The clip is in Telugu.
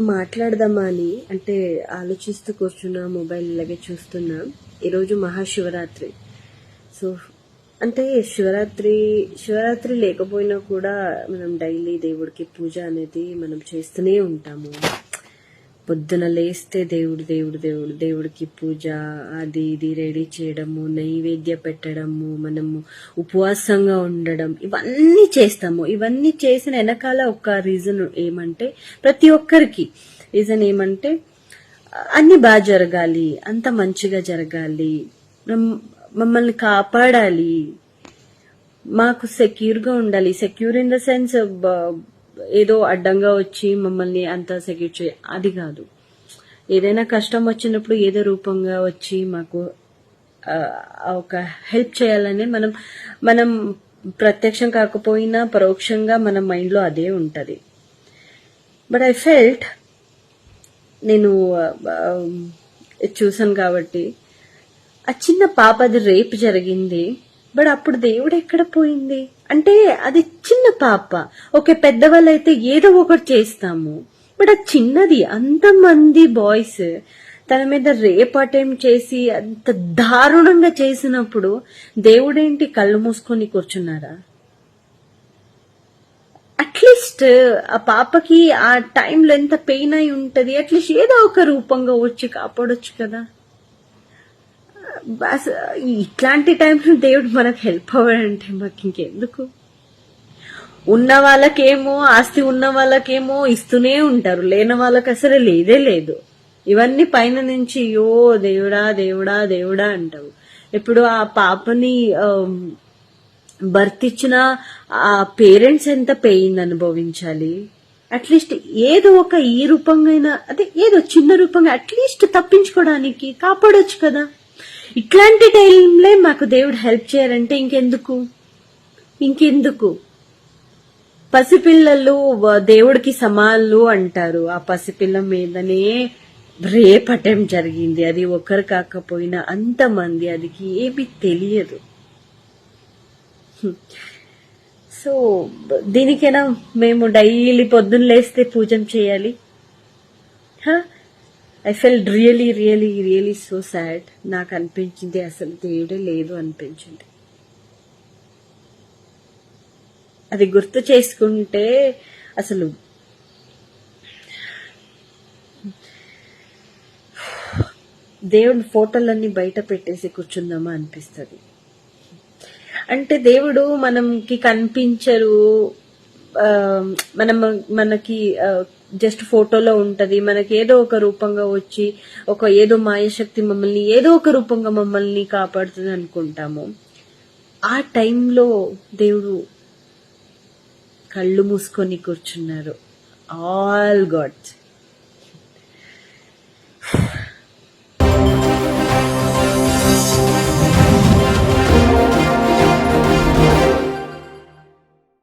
మాట్లాడదామా అని అంటే ఆలోచిస్తూ కూర్చున్నా మొబైల్ ఇలాగే చూస్తున్నా. ఈరోజు మహాశివరాత్రి. సో అంటే శివరాత్రి శివరాత్రి లేకపోయినా కూడా మనం డైలీ దేవుడికి పూజ అనేది మనం చేస్తూనే ఉంటాము. పొద్దున లేస్తే దేవుడు దేవుడు దేవుడు దేవుడికి పూజ అది ఇది రెడీ చేయడము నైవేద్య పెట్టడము మనము ఉపవాసంగా ఉండడం ఇవన్నీ చేస్తాము. ఇవన్నీ చేసిన వెనకాల ఒక రీజన్ ఏమంటే ప్రతి ఒక్కరికి రీజన్ ఏమంటే అన్ని బాగా జరగాలి అంత మంచిగా జరగాలి మమ్మల్ని కాపాడాలి మాకు సెక్యూర్గా ఉండాలి సెక్యూర్ ఇన్ ద సెన్స్ ఏదో అడ్డంగా వచ్చి మమ్మల్ని అంత సెక్యూర్ చే అది కాదు. ఏదైనా కష్టం వచ్చినప్పుడు ఏదో రూపంగా వచ్చి మాకు ఒక హెల్ప్ చేయాలని మనం మనం ప్రత్యక్షం కాకపోయినా పరోక్షంగా మన మైండ్లో అదే ఉంటుంది. బట్ ఐ ఫెల్ట్ నేను చూసాను కాబట్టి ఆ చిన్న పాప అది రేపు జరిగింది. బట్ అప్పుడు దేవుడు ఎక్కడ పోయింది? అంటే అది చిన్న పాప. ఓకే పెద్దవాళ్ళు అయితే ఏదో ఒకటి చేస్తాము. బట్ అది చిన్నది. అంతమంది బాయ్స్ తన మీద రేప్ అటెంప్ట్ చేసి అంత దారుణంగా చేసినప్పుడు దేవుడేంటి కళ్ళు మూసుకొని కూర్చున్నారా? అట్లీస్ట్ ఆ పాపకి ఆ టైంలో ఎంత పెయిన్ అయి ఉంటది అట్లీస్ట్ ఏదో ఒక రూపంగా వచ్చి కాపాడొచ్చు కదా. అసలు ఇట్లాంటి టైంలో దేవుడు మనకు హెల్ప్ అవ్వడంటే మాకు ఇంకెందుకు? ఉన్న వాళ్ళకేమో ఆస్తి ఉన్న వాళ్ళకేమో ఇస్తూనే ఉంటారు. లేని వాళ్ళకి అసలు లేదే లేదు. ఇవన్నీ పైన నుంచి యో దేవుడా దేవుడా దేవుడా అంటావు. ఇప్పుడు ఆ పాపని బర్త్ ఇచ్చిన ఆ పేరెంట్స్ ఎంత పెయిన్ అనుభవించాలి? అట్లీస్ట్ ఏదో ఒక ఈ రూపంగా అదే ఏదో చిన్న రూపంగా అట్లీస్ట్ తప్పించుకోవడానికి కాపాడొచ్చు కదా? ఇట్లాంటి టైంలో మాకు దేవుడు హెల్ప్ చేయాలంటే ఇంకెందుకు? ఇంకెందుకు? పసిపిల్లలు దేవుడికి సమానులు అంటారు. ఆ పసిపిల్ల మీదనే రేప్ అటెంప్ట్ జరిగింది. అది ఒకరు కాకపోయినా అంతమంది అదికి ఏమీ తెలియదు. సో దీనికైనా మేము డైలీ పొద్దున్న లేస్తే పూజం చేయాలి. I feel really really really so sad నాకు అనిపించింది అసలు దేవుడే లేదు అనిపించింది. అది గుర్తు చేసుకుంటే అసలు దేవుడి ఫోటోలన్నీ బయట పెట్టేసి కూర్చుందామా అనిపిస్తుంది. అంటే దేవుడు మనకి కనిపించరు మనం మనకి జస్ట్ ఫోటోలో ఉంటది. మనకి ఏదో ఒక రూపంగా వచ్చి ఒక ఏదో మాయశక్తి మమ్మల్ని ఏదో ఒక రూపంగా మమ్మల్ని కాపాడుతుంది అనుకుంటాము. ఆ టైంలో దేవుడు కళ్ళు మూసుకొని కూర్చున్నారు. All gods.